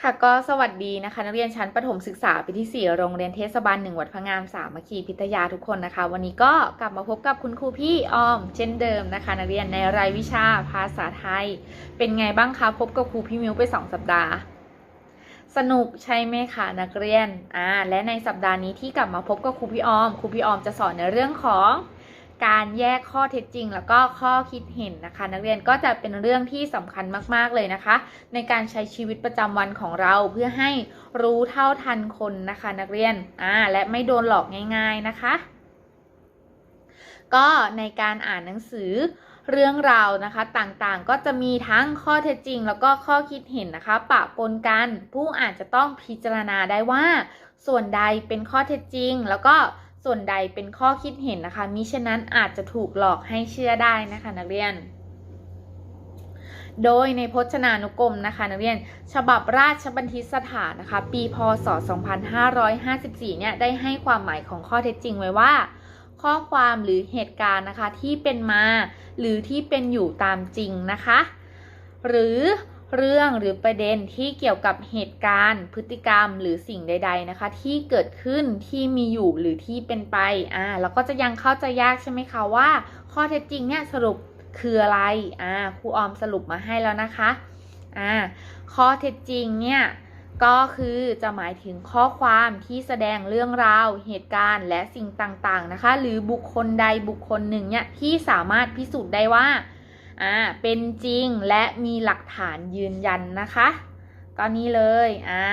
ค่ะก็สวัสดีนะคะ นักเรียนชั้นประถมศึกษาปีที่ 4 โรงเรียนเทศบาลหนึ่งวัดพระงามสามัคคีพิทยาทุกคนนะคะ วันนี้ก็กลับมาพบกับคุณครูพี่ออม เช่นเดิมนะคะ นักเรียนในรายวิชาภาษาไทย เป็นไงบ้างคะพบกับครูพี่มิวไป 2 สัปดาห์ สนุกใช่ไหมคะนักเรียนอ่าและในสัปดาห์นี้ที่กลับมาพบกับครูพี่ออมครูพี่ออมจะสอนในเรื่องของ การแยกข้อเท็จจริง แล้วก็ข้อคิดเห็นนะคะ นักเรียนก็จะเป็นเรื่องที่สำคัญมากๆเลยนะคะ ในการใช้ชีวิตประจำวันของเราเพื่อให้รู้เท่าทันคนนะคะ นักเรียนอ่าและไม่โดนหลอกง่าย ๆนะคะ ก็ในการอ่านหนังสือเรื่องราวนะคะต่างๆก็จะมีทั้งข้อเท็จจริง แล้วก็ข้อคิดเห็นนะคะ ปะปนกันผู้อ่านจะต้องพิจารณาได้ว่า ส่วนใดเป็นข้อเท็จจริง แล้วก็ ส่วนใดเป็นข้อคิดเห็นนะคะ มิฉะนั้นอาจจะถูกหลอกให้เชื่อได้นะคะนักเรียน โดยในพจนานุกรมนะคะนักเรียน ฉบับราชบันทึกสถานนะคะ ปีพศ 2554 เนี่ยได้ให้ความหมายของข้อเท็จจริงไว้ว่า ข้อความหรือเหตุการณ์นะคะที่เป็นมา หรือที่เป็นอยู่ตามจริงนะคะ หรือ เรื่องหรือประเด็นที่เกี่ยวกับเหตุการณ์ พฤติกรรมหรือสิ่งใด ๆนะคะ ที่เกิดขึ้นที่มีอยู่หรือที่เป็นไปอ่าแล้วก็จะยังเข้าใจยากใช่ไหมคะว่า ข้อเท็จจริงเนี่ยสรุปคืออะไรอ่าครูออมสรุปมาให้แล้วนะคะอ่าข้อเท็จจริงเนี่ยก็คือจะหมายถึงข้อความที่แสดงเรื่องราว เหตุการณ์และสิ่งต่างๆนะคะ หรือบุคคลใดบุคคลหนึ่งเนี่ยที่สามารถพิสูจน์ได้ว่า อ่าเป็นจริงและมีหลักฐานยืนยันนะคะก็นี้เลยอ่า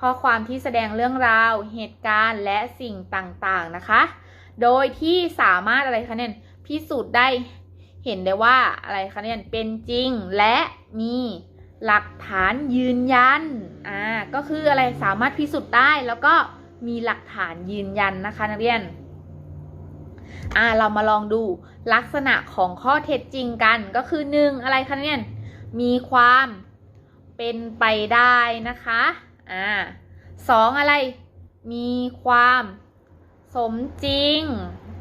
ข้อความที่แสดงเรื่องราว เหตุการณ์และสิ่งต่างๆนะคะ โดยที่สามารถอะไรคะเนี่ยพิสูจน์ได้เห็นได้ว่าอะไรคะเนี่ยเป็นจริงและมีหลักฐานยืนยัน อ่า ก็คืออะไรสามารถพิสูจน์ได้แล้วก็มีหลักฐานยืนยันนะคะนักเรียน อ่าเรามาลองดูลักษณะของข้อเท็จจริงกันก็คือหนึ่งอะไรคะเนี่ยมีความเป็นไปได้นะคะอ่าสองอะไร มีความสมจริง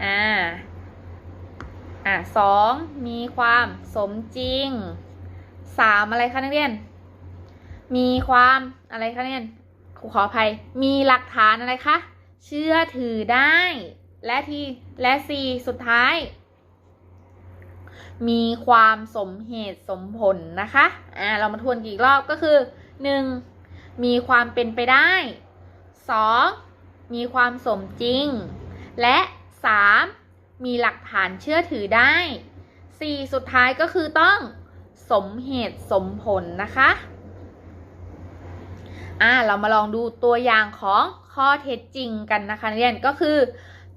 อ่าอะสองมีความสมจริงสามอะไรคะนักเรียน มีความอะไรคะนักเรียนขออภัยมีหลักฐานอะไรคะเชื่อถือได้ และที่และสี่สุดท้าย มีความสมเหตุสมผลนะคะอ่าเรามาทวนกี่รอบก็คือ 1. มีความเป็นไปได้ 2. มีความสมจริง และ 3. มีหลักฐานเชื่อถือได้ 4. สุดท้ายก็คือต้องสมเหตุสมผลนะคะอ่าเรามาลองดูตัวอย่างของข้อเท็จจริงกันนะคะนักเรียนก็คือ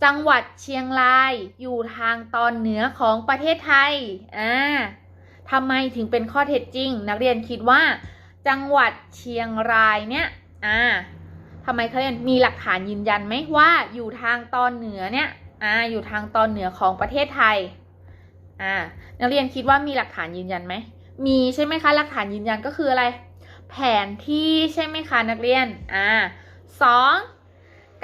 จังหวัดเชียงรายอยู่ทางตอนเหนือของประเทศไทย อ่าทำไมถึงเป็นข้อเท็จจริง นักเรียนคิดว่า จังหวัดเชียงรายเนี่ย อ่าทำไมเขาเรียนมีหลักฐานยืนยันไหมว่าอยู่ทางตอนเหนือเนี่ย อ่า อยู่ทางตอนเหนือของประเทศไทย อ่า นักเรียนคิดว่ามีหลักฐานยืนยันไหม มีใช่ไหมคะ หลักฐานยืนยันก็คืออะไร แผนที่ใช่ไหมคะนักเรียน อ่าสอง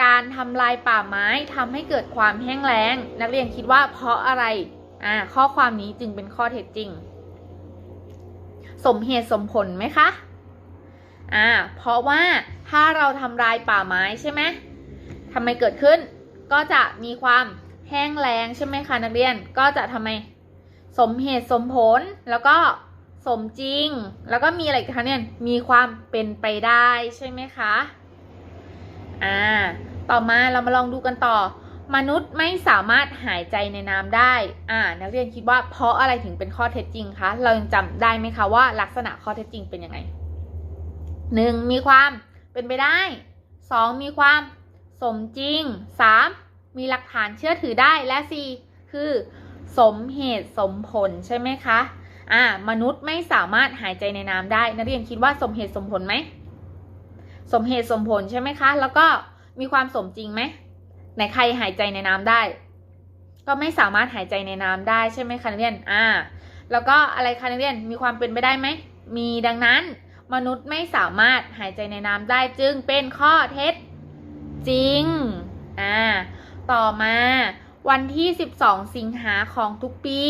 การทำลายป่าไม้ทำให้เกิดความแห้งแล้ง นักเรียนคิดว่าเพราะอะไรอ่าข้อความนี้จึงเป็นข้อเท็จจริง สมเหตุสมผลไหมคะอ่าเพราะว่าถ้าเราทำลายป่าไม้ใช่ไหมทำไมเกิดขึ้น ก็จะมีความแห้งแล้งใช่ไหมคะนักเรียนก็จะทำไมสมเหตุสมผลแล้วก็สมจริง แล้วก็มีอะไรคะเนี่ยมีความเป็นไปได้ใช่ไหมคะ อ่า ต่อมาเรามาลองดูกันต่อ มนุษย์ไม่สามารถหายใจในน้ำได้ อ่า นักเรียนคิดว่าเพราะอะไรถึงเป็นข้อเท็จจริงคะ เรายังจำได้ไหมคะว่าลักษณะข้อเท็จจริงเป็นยังไงหนึ่งมีความเป็นไปได้สองมีความสมจริงสามมีหลักฐานเชื่อถือได้และสี่คือสมเหตุสมผลใช่ไหมคะ อ่า มนุษย์ไม่สามารถหายใจในน้ำได้ นักเรียนคิดว่าสมเหตุสมผลไหม สมเหตุสมผลใช่ไหมคะ แล้วก็มีความสมจริงไหมไหนใครหายใจในน้ำได้ ก็ไม่สามารถหายใจในน้ำได้ใช่ไหมคะนักเรียนอ่าแล้วก็อะไรคะนักเรียนมีความเป็นไปได้ไหมมีดังนั้น มนุษย์ไม่สามารถหายใจในน้ำได้จึงเป็นข้อเท็จจริงอ่าต่อมาวันที่ 12 สิงหาของทุกปี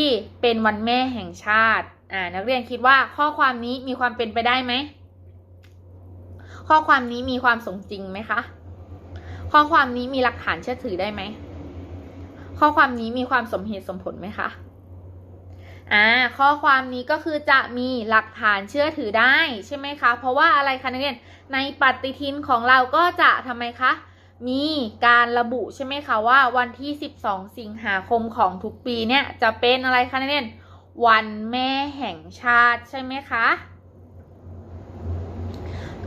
เป็นวันแม่แห่งชาติอ่านักเรียนคิดว่าข้อความนี้มีความเป็นไปได้ไหม ข้อความนี้มีความสมจริงไหมคะ ข้อความนี้มีหลักฐานเชื่อถือได้ไหม ข้อความนี้มีความสมเหตุสมผลไหมคะอ่าข้อความนี้ก็คือจะมีหลักฐานเชื่อถือได้ใช่ไหมคะ เพราะว่าอะไรคะนักเรียนในปฏิทินของเราก็จะทำไมคะ มีการระบุใช่ไหมคะว่าวันที่ 12 สิงหาคมของทุกปีเนี่ยจะเป็นอะไรคะนักเรียนวันแม่แห่งชาติใช่ไหมคะ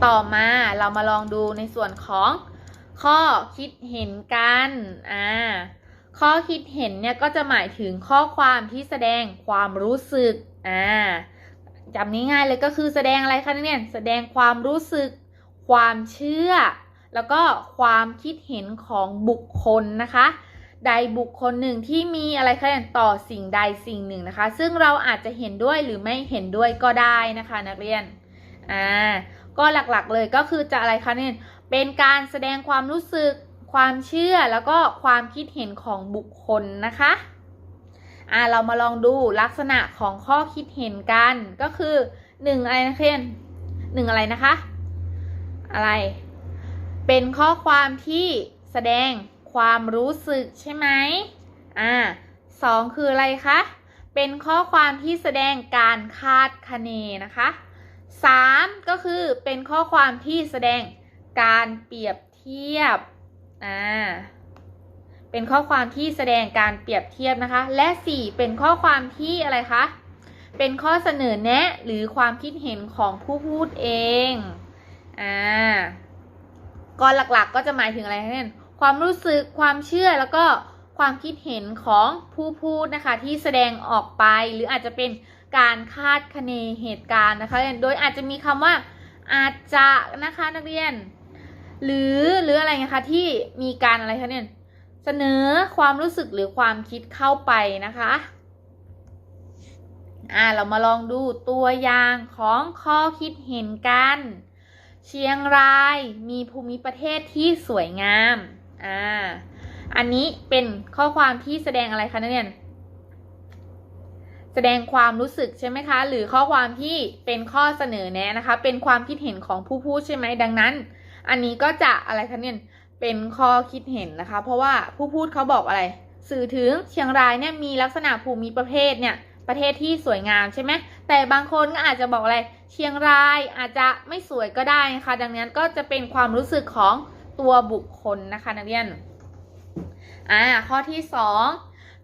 ต่อมาเรามาลองดูในส่วนของข้อคิดเห็นกัน อ่า ข้อคิดเห็นเนี่ยก็จะหมายถึงข้อความที่แสดงความรู้สึก อ่าจำง่ายๆเลยก็คือแสดงอะไรคะนักเรียนแสดงความรู้สึก ความเชื่อ แล้วก็ความคิดเห็นของบุคคลนะคะ ใดบุคคลหนึ่งที่มีอะไรคะเนี่ยต่อสิ่งใดสิ่งหนึ่งนะคะ ซึ่งเราอาจจะเห็นด้วยหรือไม่เห็นด้วยก็ได้นะคะ นักเรียน อ่า ก็หลักๆเลยก็คือจะอะไรคะเนี่ยเป็นการแสดงความรู้สึกความเชื่อแล้วก็ความคิดเห็นของบุคคลนะคะอ่าเรามาลองดูลักษณะของข้อคิดเห็นกันก็คือหนึ่งอะไรนะเคนหนึ่งอะไรนะคะ อะไร เป็นข้อความที่แสดงความรู้สึกใช่ไหมอ่าสองคืออะไรคะ เป็นข้อความที่แสดงการคาดคะเนนะคะ สามก็คือเป็นข้อความที่แสดงการเปรียบเทียบ อ่า เป็นข้อความที่แสดงการเปรียบเทียบนะคะ และสี่เป็นข้อความที่อะไรคะ เป็นข้อเสนอแนะหรือความคิดเห็นของผู้พูดเอง อ่าก็หลักๆก็จะหมายถึงอะไรคะเนี่ยความรู้สึก ความเชื่อแล้วก็ความคิดเห็นของผู้พูดนะคะที่แสดงออกไปหรืออาจจะเป็น การคาดคะเนเหตุการณ์นะคะ โดยอาจจะมีคำว่าอาจจะนะคะนักเรียน หรือหรืออะไรนะคะที่มีการอะไรคะเนี่ยเสนอความรู้สึกหรือความคิดเข้าไปนะคะอ่าเรามาลองดูตัวอย่างของข้อคิดเห็นกัน เชียงรายมีภูมิประเทศที่สวยงามอ่าอันนี้เป็นข้อความที่แสดงอะไรคะนักเรียน แสดงความรู้สึกใช่ไหมคะ หรือข้อความที่เป็นข้อเสนอแนะนะคะ เป็นความคิดเห็นของผู้พูดใช่ไหมดังนั้น อันนี้ก็จะอะไรคะเนี่ยเป็นข้อคิดเห็นนะคะ เพราะว่าผู้พูดเขาบอกอะไร สื่อถึงเชียงรายเนี่ยมีลักษณะภูมิประเภทเนี่ยประเทศที่สวยงามใช่ไหมแต่บางคนก็อาจจะบอกอะไร เชียงรายอาจจะไม่สวยก็ได้นะคะ ดังนั้นก็จะเป็นความรู้สึกของตัวบุคคลนะคะนักเรียนอ่าข้อที่สอง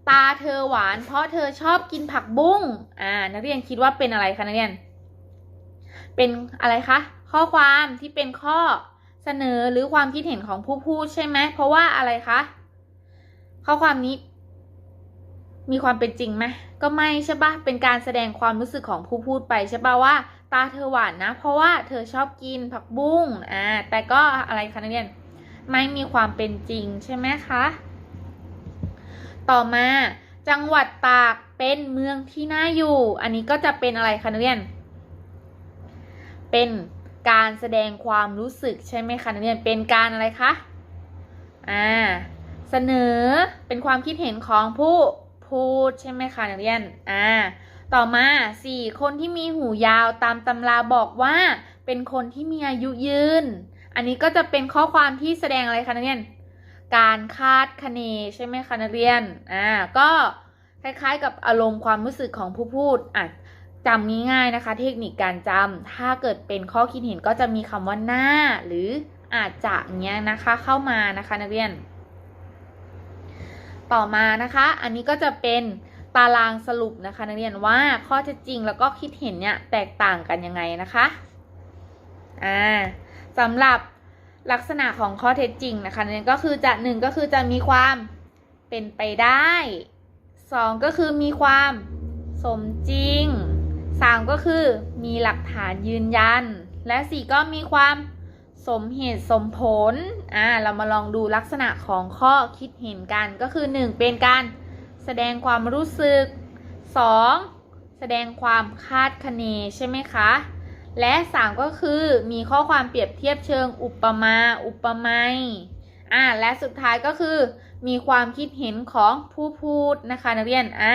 ตาเธอหวาน เพราะเธอชอบกินผักบุ้ง อ่า นักเรียนคิดว่าเป็นอะไรคะนักเรียน เป็นอะไรคะ ข้อความที่เป็นข้อเสนอหรือความคิดเห็นของผู้พูดใช่ไหม เพราะว่าอะไรคะ ข้อความนี้ มีความเป็นจริงไหม ก็ไม่ใช่ปะเป็นการแสดงความรู้สึกของผู้พูดไปใช่ปะว่า ตาเธอหวานนะ เพราะว่าเธอชอบกินผักบุ้ง อ่า แต่ก็อะไรคะนักเรียน ไม่มีความเป็นจริงใช่ไหมคะ ต่อมาจังหวัดตากเป็นเมืองที่น่าอยู่ อันนี้ก็จะเป็นอะไรคะนักเรียน เป็นการแสดงความรู้สึกใช่ไหมคะนักเรียน เป็นการอะไรคะ อ่า เสนอเป็นความคิดเห็นของผู้พูดใช่ไหมคะนักเรียน อ่า ต่อมาสี่คนที่มีหูยาวตามตำราบอกว่าเป็นคนที่มีอายุยืน อันนี้ก็จะเป็นข้อความที่แสดงอะไรคะนักเรียน การคาดคะเนใช่ไหมคะนักเรียน อ่า ก็คล้ายๆ กับอารมณ์ความรู้สึกของผู้พูดอะจำง่ายๆนะคะ เทคนิคการจำถ้าเกิดเป็นข้อคิดเห็นก็จะมีคำว่าหน้า หรืออาจจะเนี้ยนะคะเข้ามานะคะนักเรียน ต่อมานะคะ อันนี้ก็จะเป็นตารางสรุปนะคะนักเรียนว่าข้อเท็จจริงแล้วก็คิดเห็นเนี่ยแตกต่างกันยังไงนะคะ อ่าสำหรับ ลักษณะของข้อเท็จจริงนะคะนักเรียนก็คือจะหนึ่งก็คือจะมีความเป็นไปได้สองก็คือมีความสมจริงสามก็คือมีหลักฐานยืนยัน และสี่ก็มีความสมเหตุสมผล อ่า เรามาลองดูลักษณะของข้อคิดเห็นกัน ก็คือ 1 เป็นการแสดงความรู้สึก 2 แสดงความคาดคะเนใช่ไหมคะ และ 3 ก็คือมีข้อความเปรียบเทียบเชิงอุปมา อุปไมยอ่าและสุดท้ายก็คือ มีความคิดเห็นของผู้พูดนะคะนักเรียนอ่า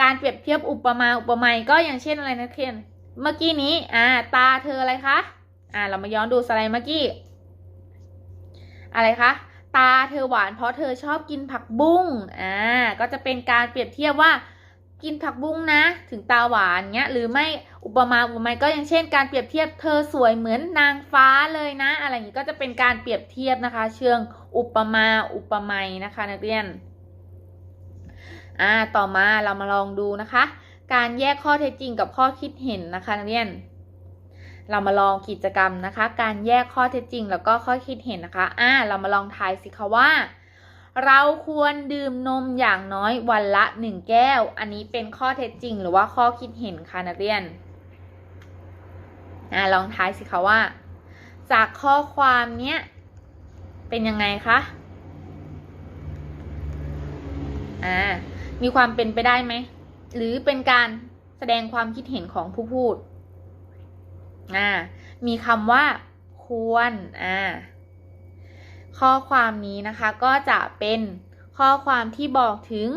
การเปรียบเทียบอุปมาอุปไมยก็อย่างเช่นอะไรนักเรียน เมื่อกี้นี้อ่าตาเธออะไรคะอ่าเรามาย้อนดูสไลด์เมื่อกี้ อะไรคะตาเธอหวานเพราะเธอชอบกินผักบุ้งอ่าก็จะเป็นการเปรียบเทียบว่ากินผักบุ้งนะ ถึงตาหวานเงี้ยหรือไม่ อุปมาอุปไมยก็อย่างเช่นการเปรียบเทียบเธอสวยเหมือนนางฟ้าเลยนะ อะไรอย่างนี้ก็จะเป็นการเปรียบเทียบนะคะ เชิงอุปมาอุปไมยนะคะ นักเรียนอ่าต่อมาเรามาลองดูนะคะ การแยกข้อเท็จจริงกับข้อคิดเห็นนะคะ นักเรียน เรามาลองกิจกรรมนะคะ การแยกข้อเท็จจริง แล้วก็ข้อคิดเห็นนะคะอ่าเรามาลองทายสิคะว่าเราควรดื่มนมอย่างน้อยวันละหนึ่งแก้ว อันนี้เป็นข้อเท็จจริงหรือว่าข้อคิดเห็นคะนักเรียน อ่าลองทายสิคะว่า จากข้อความเนี้ย เป็นยังไงคะอ่ามีความเป็นไปได้ไหม หรือเป็นการแสดงความคิดเห็นของผู้พูดอ่ามีคำว่า ควรอ่าข้อความนี้นะคะก็จะเป็นข้อความที่บอกถึง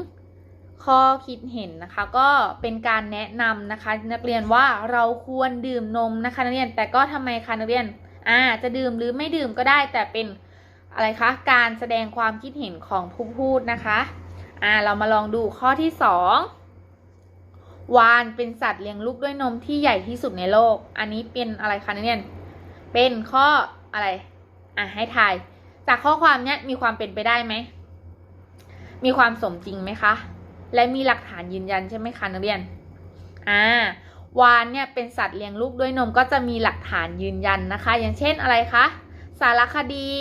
ข้อคิดเห็นนะคะก็เป็นการแนะนำนะคะ นักเรียนว่าเราควรดื่มนมนะคะนักเรียนแต่ก็ทำไมคะนักเรียนอ่าจะดื่มหรือไม่ดื่มก็ได้แต่เป็นอะไรคะการแสดงความคิดเห็นของผู้พูดนะคะอ่าเรามาลองดูข้อที่สองวานเป็นสัตว์เลี้ยงลูกด้วยนมที่ใหญ่ที่สุดในโลก อันนี้เป็นอะไรคะนักเรียนเป็นข้ออะไรอะให้ทายจากข้อความเนี้ยมีความเป็นไปได้ไหมมีความสมจริงไหมคะ และมีหลักฐานยืนยันใช่ไหมคะนักเรียน อ่าวานเนี่ยเป็นสัตว์เลี้ยงลูกด้วยนมก็จะมีหลักฐานยืนยันนะคะ อย่างเช่นอะไรคะ สารคดี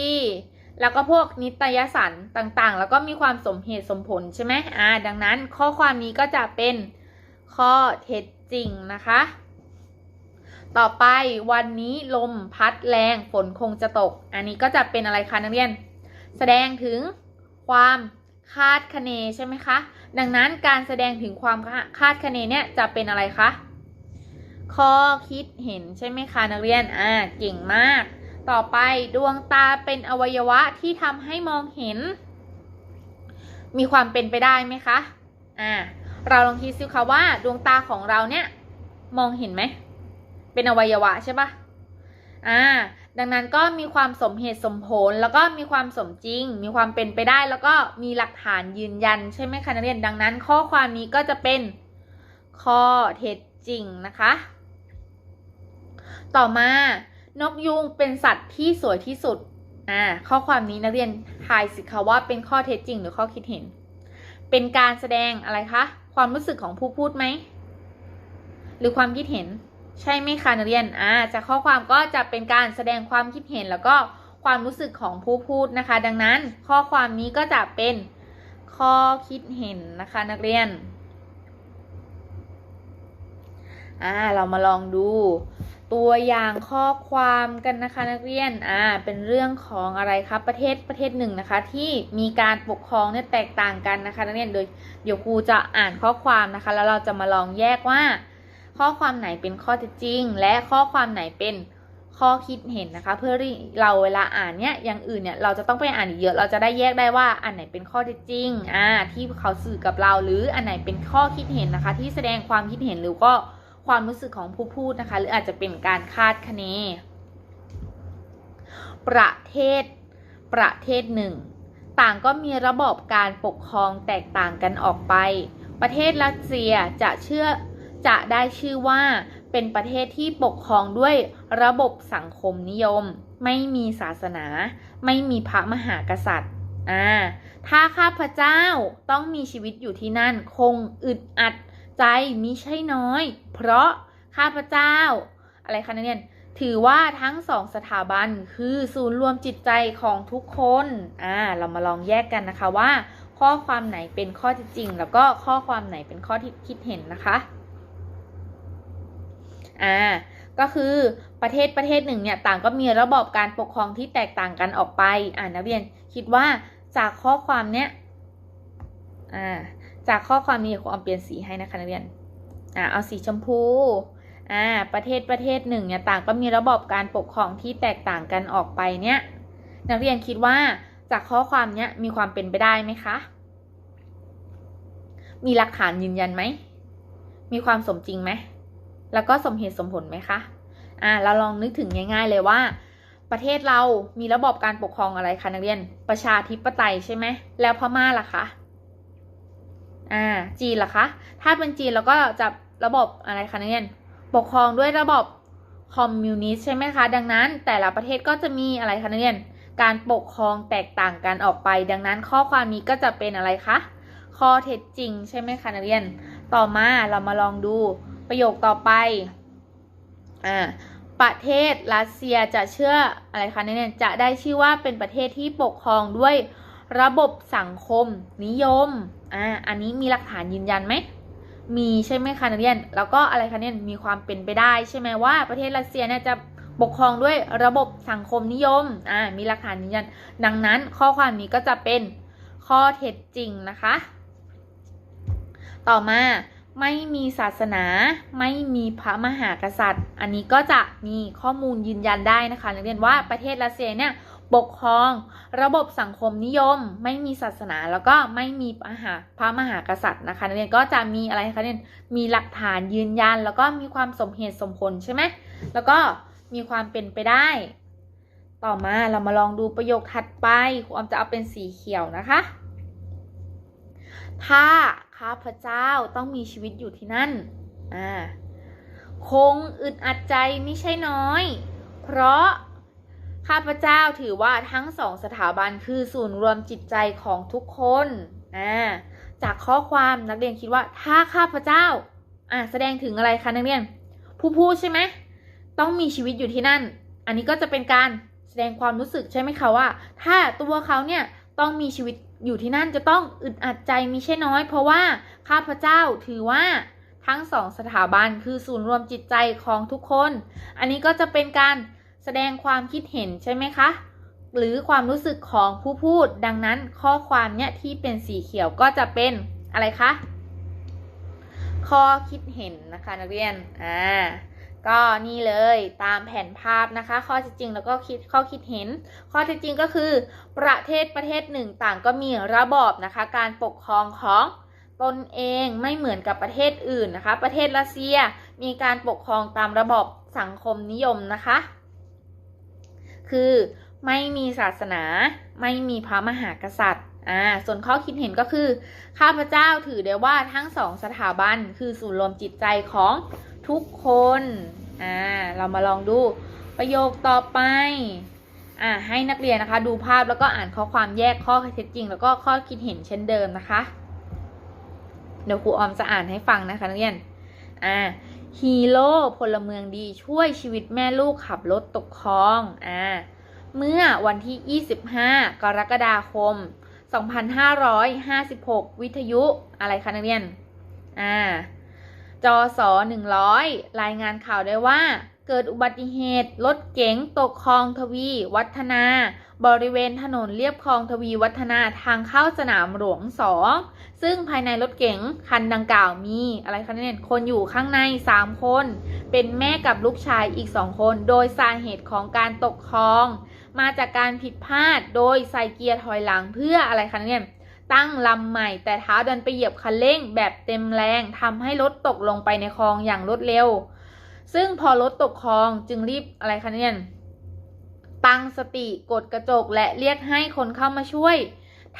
แล้วก็พวกนิตยสารต่างๆ แล้วก็มีความสมเหตุสมผลใช่ไหมอ่า ดังนั้นข้อความนี้ก็จะเป็นข้อเท็จจริงนะคะ ต่อไปวันนี้ลมพัดแรงฝนคงจะตก อันนี้ก็จะเป็นอะไรคะนักเรียน แสดงถึงความคาดคะเนใช่ไหมคะ ดังนั้นการแสดงถึงความคาดคะเนเนี่ยจะเป็นอะไรคะ ข้อคิดเห็นใช่ไหมคะนักเรียน อ่า เก่งมาก ต่อไปดวงตาเป็นอวัยวะที่ทำให้มองเห็น มีความเป็นไปได้ไหมคะ อ่า เราลองคิดซิคะว่าดวงตาของเราเนี่ยมองเห็นไหม เป็นอวัยวะใช่ปะอ่า ดังนั้นก็มีความสมเหตุสมผล แล้วก็มีความสมจริง มีความเป็นไปได้ แล้วก็มีหลักฐานยืนยัน ใช่ไหมคะนักเรียนดังนั้น ข้อความนี้ก็จะเป็นข้อเท็จจริงนะคะ ต่อมานกยูงเป็นสัตว์ที่สวยที่สุดอ่าข้อความนี้นักเรียนทายสิคะว่าเป็นข้อเท็จจริงหรือข้อคิดเห็น เป็นการแสดงอะไรคะความรู้สึกของผู้พูดไหมหรือความคิดเห็น ใช่ไหมคะนักเรียนอ่าจากข้อความก็จะเป็นการแสดงความคิดเห็นแล้วก็ความรู้สึกของผู้พูดนะคะ ดังนั้นข้อความนี้ก็จะเป็นข้อคิดเห็นนะคะนักเรียนอ่าเรามาลองดู ตัวอย่างข้อความกันนะคะนักเรียนอ่าเป็นเรื่องของอะไรครับประเทศประเทศหนึ่งนะคะ ที่มีการปกครองเนี่ยแตกต่างกันนะคะนักเรียนโดยเดี๋ยวครูจะอ่านข้อความนะคะ แล้วเราจะมาลองแยกว่า ข้อความไหนเป็นข้อเท็จจริง และข้อความไหนเป็นข้อคิดเห็นนะคะ เพื่อเราเวลาอ่านเนี่ยอย่างอื่นเนี่ยเราจะต้องไปอ่านอีกเยอะ เราจะได้แยกได้ว่าอันไหนเป็นข้อเท็จจริงอ่าที่เขาสื่อกับเราหรืออันไหนเป็นข้อคิดเห็นนะคะ ที่แสดงความคิดเห็นหรือก็ความรู้สึกของผู้พูดนะคะ หรืออาจจะเป็นการคาดคะเน ประเทศ ประเทศหนึ่ง ต่างก็มีระบบการปกครองแตกต่างกันออกไป ประเทศรัสเซียจะเชื่อ จะได้ชื่อว่าเป็นประเทศที่ปกครองด้วยระบบสังคมนิยม ไม่มีศาสนา ไม่มีพระมหากษัตริย์อ่าถ้าข้าพเจ้าต้องมีชีวิตอยู่ที่นั่นคงอึดอัดใจมิใช่น้อย เพราะข้าพเจ้า อะไรคะนักเรียนถือว่าทั้งสองสถาบันคือศูนย์รวมจิตใจของทุกคนอ่าเรามาลองแยกกันนะคะว่า ข้อความไหนเป็นข้อท็จจริง แล้วก็ข้อความไหนเป็นข้อที่คิดเห็นนะคะ อ่าก็คือประเทศประเทศหนึ่งเนี่ยต่างก็มีระบอบการปกครองที่แตกต่างกันออกไป อ่านักเรียนคิดว่าจากข้อความเนี้ยอ่าจากข้อความนี้ครูอาเปลี่ยนสีให้นะคะนักเรียนอ่าเอาสีชมพูอ่าประเทศประเทศหนึ่งเนี่ยต่างก็มีระบบการปกครองที่แตกต่างกันออกไปเนี่ยนักเรียนคิดว่าจากข้อความเนี้ยมีความเป็นไปได้ไหมคะ มีหลักฐานยืนยันไหม มีความสมจริงไหม แล้วก็สมเหตุสมผลไหมคะ อ่าเราลองนึกถึงง่าย ๆ เลยว่า ประเทศเรามีระบบการปกครองอะไรคะนักเรียน ประชาธิปไตยใช่ไหม แล้วพม่าล่ะคะ อ่า จีนล่ะคะ ถ้าเป็นจีนเราก็จะระบบอะไรคะนักเรียน ปกครองด้วยระบบคอมมิวนิสต์ใช่ไหมคะ ดังนั้นแต่ละประเทศก็จะมีอะไรคะนักเรียน การปกครองแตกต่างกันออกไป ดังนั้นข้อความนี้ก็จะเป็นอะไรคะ ข้อเท็จจริงใช่ไหมคะนักเรียน ต่อมาเรามาลองดู ประโยคต่อไป อ่า ประเทศรัสเซียจะเชื่ออะไรคะเรียจะได้ชื่อว่าเป็นประเทศที่ปกครองด้วยระบบสังคมนิยม อ่า อันนี้มีหลักฐานยืนยันไหม มีใช่ไหมคะนักเรียน แล้วก็อะไรคะเนี่ยมีความเป็นไปได้ใช่ไหมว่าประเทศรัสเซียเนี่ยจะปกครองด้วยระบบสังคมนิยม อ่า มีหลักฐานยืนยัน ดังนั้นข้อความนี้ก็จะเป็นข้อเท็จจริงนะคะ ต่อมา ไม่มีศาสนา ไม่มีพระมหากษัตริย์ อันนี้ก็จะมีข้อมูลยืนยันได้นะคะนักเรียนว่าประเทศรัสเซียเนี่ยปกครอง ระบบสังคมนิยม ไม่มีศาสนา แล้วก็ไม่มีพระมหาพระมหากษัตริย์นะคะนักเรียนก็จะมีอะไรคะเนี่ยมีหลักฐานยืนยัน แล้วก็มีความสมเหตุสมผลใช่ไหมแล้วก็มีความเป็นไปได้ ต่อมาเรามาลองดูประโยคถัดไปครูออมจะเอาเป็นสีเขียวนะคะ ถ้า ข้าพเจ้าต้องมีชีวิตอยู่ที่นั่น อ่า คงอึดอัดใจไม่ใช่น้อย เพราะข้าพเจ้าถือว่าทั้งสองสถาบันคือศูนย์รวมจิตใจของทุกคน อ่า จากข้อความนักเรียนคิดว่าถ้าข้าพเจ้า อ่าแสดงถึงอะไรคะนักเรียน ผู้พูดใช่ไหม ต้องมีชีวิตอยู่ที่นั่น อันนี้ก็จะเป็นการแสดงความรู้สึกใช่ไหมคะว่า ถ้าตัวเขาเนี่ยต้องมีชีวิต อยู่ที่นั่นจะต้องอึดอัดใจมีใช่น้อย เพราะว่าข้าพเจ้าถือว่าทั้งสองสถาบันคือศูนย์รวมจิตใจของทุกคน อันนี้ก็จะเป็นการแสดงความคิดเห็นใช่ไหมคะ หรือความรู้สึกของผู้พูด ดังนั้นข้อความเนี่ยที่เป็นสีเขียวก็จะเป็นอะไรคะ ข้อคิดเห็นนะคะนักเรียน อ่า ก็นี่เลยตามแผนภาพนะคะ ข้อท็จจริงแล้วก็คิดข้อคิดเห็น ข้อท็จจริงก็คือ ประเทศประเทศหนึ่งต่างก็มีระบอบนะคะ การปกครองของตนเองไม่เหมือนกับประเทศอื่นนะคะ ประเทศรัสเซียมีการปกครองตามระบอบสังคมนิยมนะคะ คือไม่มีศาสนา ไม่มีพระมหากษัตริย์อ่าส่วนข้อคิดเห็นก็คือ ข้าพเจ้าถือได้ว่าทั้งสองสถาบันคือศูนย์รวมจิตใจของ ทุกคนอ่าเรามาลองดูประโยคต่อไปอ่าให้นักเรียนนะคะ ดูภาพแล้วก็อ่านข้อความแยกข้อเท็จจริง แล้วก็ข้อคิดเห็นเช่นเดิมนะคะ เดี๋ยวครูออมจะอ่านให้ฟังนะคะนักเรียนอ่าฮีโร่พลเมืองดีช่วยชีวิตแม่ลูกขับรถตกคลองอ่าเมื่อวันที่ 25 กรกฎาคม 2556 วิทยุอะไรคะนักเรียน อ่า จอสอ100 รายงานข่าวได้ว่า เกิดอุบัติเหตุรถเก๋งตกคลองทวี วัฒนา บริเวณถนนเลียบคลองทวีวัฒนาทางเข้าสนามหลวงสองซึ่งภายในรถเก๋งคันดังกล่าวมีอะไรคะเนี่ยคนอยู่ข้างใน 3 คน เป็นแม่กับลูกชายอีก 2 คน โดยสาเหตุของการตกคลอง มาจากการผิดพลาดโดยใส่เกียร์ถอยหลังเพื่ออะไรคะเนี่ย ตั้งลำใหม่ แต่เท้าดันไปเหยียบคันเร่งแบบเต็มแรงทำให้รถตกลงไปในคลองอย่างรวดเร็ว ซึ่งพอรถตกคลองจึงรีบอะไรคะเนี่ยตั้งสติกดกระจกและเรียกให้คนเข้ามาช่วย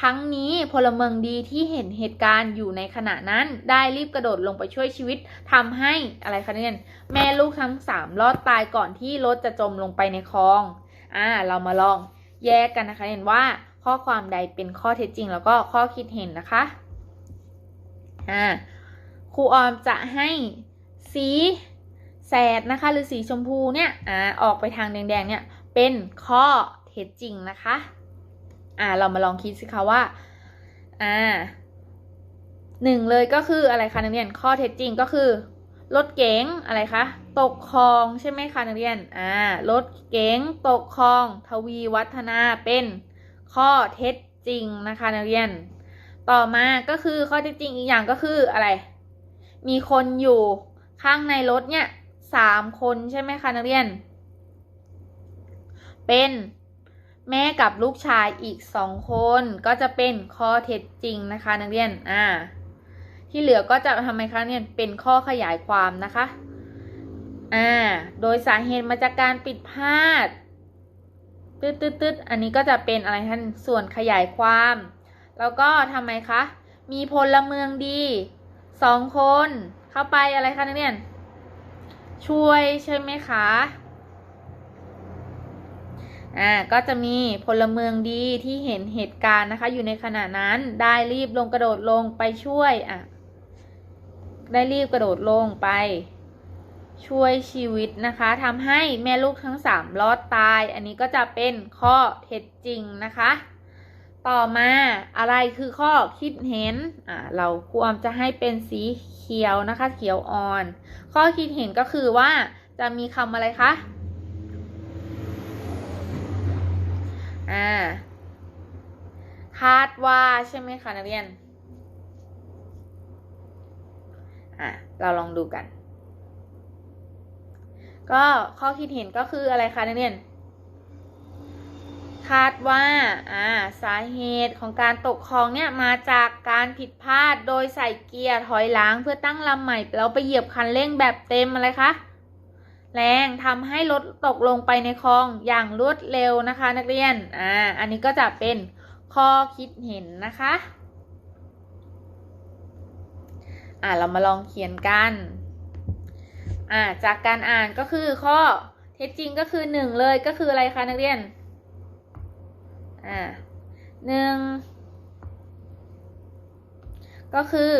ทั้งนี้พลเมืองดีที่เห็นเหตุการณ์อยู่ในขณะนั้น ได้รีบกระโดดลงไปช่วยชีวิตทำให้อะไรคะเนี่ยแม่ลูกทั้งสามรอดตายก่อนที่รถจะจมลงไปในคลองอ่าเรามาลองแยกกันนะคะเห็นว่า ข้อความใดเป็นข้อเท็จจริง แล้วก็ข้อคิดเห็นนะคะอ่าครูออมจะให้สีแสดนะคะ หรือสีชมพูเนี่ยอ่าออกไปทางแดงๆเนี่ยเป็นข้อเท็จจริงนะคะอ่าเรามาลองคิดสิคะว่าอ่าหนึ่งเลยก็คืออะไรคะนักเรียนข้อเท็จจริงก็คือรถเก๋งอะไรคะตกคลองใช่ไหมคะนักเรียนอ่ารถเก๋งตกคลอง ทวีวัฒนาเป็น ข้อเท็จจริงนะคะนักเรียน ต่อมาก็คือข้อเท็จจริงอีกอย่างก็คืออะไร มีคนอยู่ข้างในรถเนี่ยสามคนใช่ไหมคะนักเรียน เป็นแม่กับลูกชายอีกสองคนก็จะเป็นข้อเท็จจริงนะคะนักเรียนอ่าที่เหลือก็จะทำไมคะเนี่ยเป็นข้อขยายความนะคะ อ่า โดยสาเหตุมาจากการปิดพลาด ตึ๊ดตึ๊ดตึ๊ดอันนี้ก็จะเป็นอะไรคะส่วนขยายความ แล้วก็ทำไมคะ มีพลเมืองดีสองคนเข้าไปอะไรคะนักเรียนช่วยใช่ไหมคะอ่าก็จะมีพลเมืองดีที่เห็นเหตุการณ์นะคะ อยู่ในขณะนั้นได้รีบลงกระโดดลงไปช่วยอะได้รีบกระโดดลงไป ช่วยชีวิตนะคะทำให้แม่ลูกทั้งสามรอดตาย อันนี้ก็จะเป็นข้อเท็จจริงนะคะ ต่อมาอะไรคือข้อคิดเห็นอ่าเราควรจะให้เป็นสีเขียวนะคะ เขียวอ่อน ข้อคิดเห็นก็คือว่าจะมีคำอะไรคะอ่าคาดว่าใช่ไหมคะนักเรียนอะเราลองดูกัน ก็ข้อคิดเห็นก็คืออะไรคะนักเรียนคาดว่าอ่าสาเหตุของการตกคลองเนี่ยมาจากการผิดพลาดโดยใส่เกียร์ถอยหลังเพื่อตั้งลำใหม่แล้วไปเหยียบคันเร่งแบบเต็มอะไรคะแรงทำให้รถตกลงไปในคลองอย่างรวดเร็วนะคะ นักเรียน อ่า อันนี้ก็จะเป็นข้อคิดเห็นนะคะ อ่าเรามาลองเขียนกัน อ่าจากการอ่านก็คือข้อเท็จจริงก็คือหนึ่งเลยก็คืออะไรคะนักเรียนอ่าหนึ่งก็คือ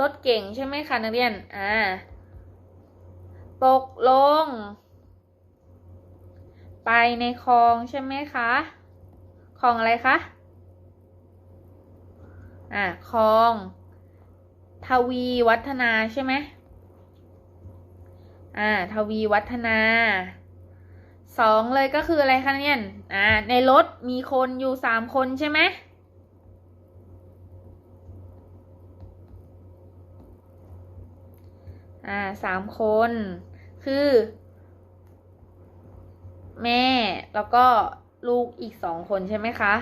รถเก่งใช่ไหมคะนักเรียนอ่าตกลง ไปในคลองใช่ไหมคะคลองอะไรคะอ่าคลอง ทวีวัฒนาใช่ไหม อ่า ทวีวัฒนาสองเลยก็คืออะไรคะเนี่ยอ่า ในรถมีคนอยู่สามคนใช่ไหมอ่าสามคน คือ แม่แล้วก็ลูกอีกสองคนใช่ไหมคะ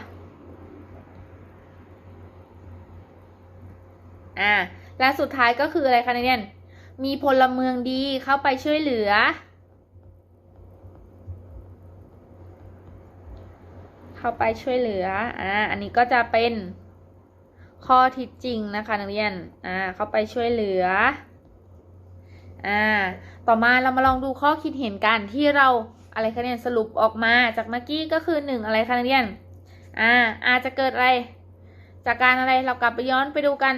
อ่าและสุดท้ายก็คืออะไรคะนักเรียน มีพลเมืองดีเข้าไปช่วยเหลือ เข้าไปช่วยเหลือ อ่า อันนี้ก็จะเป็นข้อทิดจริงนะคะนักเรียน อ่า เข้าไปช่วยเหลือ อ่า ต่อมาเรามาลองดูข้อคิดเห็นกันที่เราอะไรคะเนี่ยสรุปออกมาจากเมื่อกี้ก็คือหนึ่งอะไรคะนักเรียน อ่า อาจจะเกิดอะไร จากการอะไรเรากลับไปย้อนไปดูกัน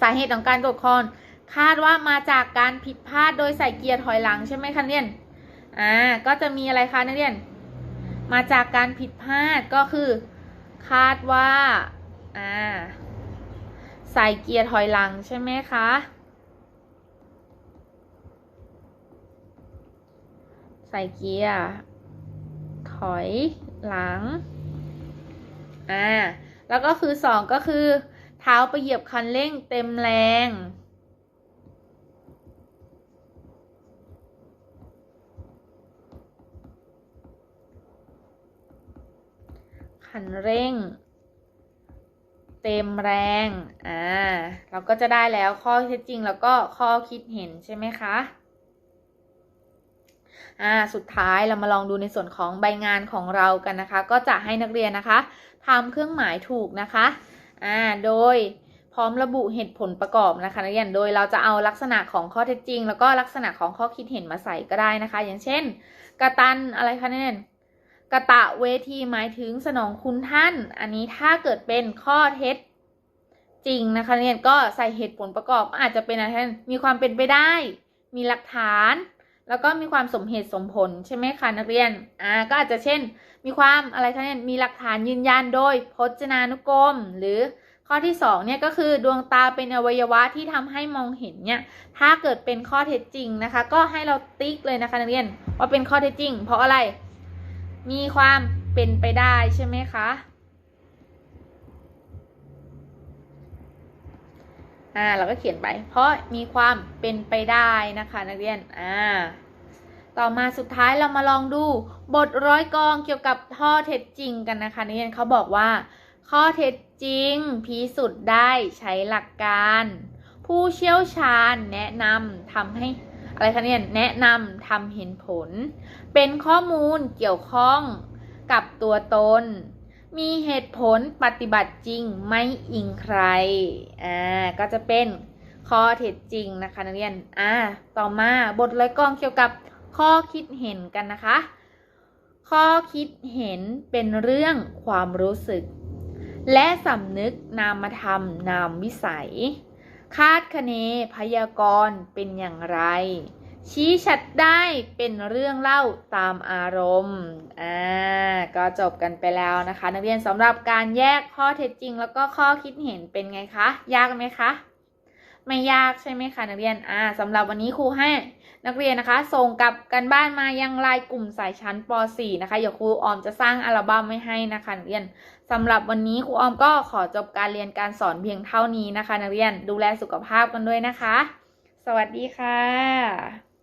สาเหตุของการตกคอง คาดว่ามาจากการผิดพลาดโดยใส่เกียร์ถอยหลังใช่ไหมคะเรียนอ่าก็จะมีอะไรคะนักเรียน มาจากการผิดพลาดก็คือ คาดว่าอ่าใส่เกียร์ถอยหลังใช่ไหมคะใส่เกียร์ถอยหลังอ่าแล้วก็คือสองก็คือ เท้าไปเหยียบคันเร่งเต็มแรง คันเร่ง เต็มแรง อ่า เราก็จะได้แล้วข้อเท็จจริงแล้วก็ข้อคิดเห็นใช่ไหมคะ อ่า สุดท้ายเรามาลองดูในส่วนของใบงานของเรากันนะคะ ก็จะให้นักเรียนนะคะทำเครื่องหมายถูกนะคะ อ่า โดยพร้อมระบุเหตุผลประกอบนะคะนักเรียน โดยเราจะเอาลักษณะของข้อเท็จจริง แล้วก็ลักษณะของข้อคิดเห็นมาใส่ก็ได้นะคะ อย่างเช่นกระตันอะไรคะนักเรียน กระตะเวทีหมายถึงสนองคุณท่าน อันนี้ถ้าเกิดเป็นข้อเท็จจริงนะคะเนี่ยก็ใส่เหตุผลประกอบอาจจะเป็นอะไรท่านมีความเป็นไปได้ มีหลักฐาน แล้วก็มีความสมเหตุสมผลใช่ไหมคะนักเรียนอ่าก็อาจจะเช่น มีความอะไรคะเนี่ยมีหลักฐานยืนยันโดยพจนานุกรม หรือข้อที่สองเนี่ยก็คือดวงตาเป็นอวัยวะที่ทำให้มองเห็นเนี่ยถ้าเกิดเป็นข้อเท็จจริงนะคะ ก็ให้เราติ๊กเลยนะคะนักเรียนว่าเป็นข้อเท็จจริง เพราะอะไร มีความเป็นไปได้ใช่ไหมคะ อ่าเราก็เขียนไป เพราะมีความเป็นไปได้นะคะนักเรียน อ่า ต่อมาสุดท้ายเรามาลองดูบทร้อยกองเกี่ยวกับข้อเท็จจริงกันนะคะนักเรียนเขาบอกว่า ข้อเท็จจริงพิสูจน์ได้ใช้หลักการ ผู้เชี่ยวชาญแนะนำทำให้ อะไรคะเนี่ยแนะนำทำเห็นผล เป็นข้อมูลเกี่ยวข้องกับตัวตน มีเหตุผลปฏิบัติจริงไม่อิงใครอ่าก็จะเป็นข้อเท็จจริงนะคะนักเรียนอ่าต่อมาบทร้อยกรองเกี่ยวกับข้อคิดเห็นกันนะคะ ข้อคิดเห็นเป็นเรื่องความรู้สึก และสำนึกนามธรรมนามวิสัย คาดคะเนพยากรณ์เป็นอย่างไร ชี้ชัดได้เป็นเรื่องเล่าตามอารมณ์อ่าก็จบกันไปแล้วนะคะ นักเรียนสำหรับการแยกข้อเท็จจริง แล้วก็ข้อคิดเห็นเป็นไงคะ ยากไหมคะไม่ยากใช่ไหมคะนักเรียน อ่าสำหรับวันนี้ครูให้ นักเรียนนะคะ ส่งกลับกันบ้านมายังไลน์กลุ่มสายชั้นป .4 นะคะเดี๋ยวครูออมจะสร้างอัลบั้มไว้ให้นะคะนักเรียน สำหรับวันนี้ครูออมก็ขอจบการเรียนการสอนเพียงเท่านี้นะคะ นักเรียนดูแลสุขภาพกันด้วยนะคะ สวัสดีค่ะ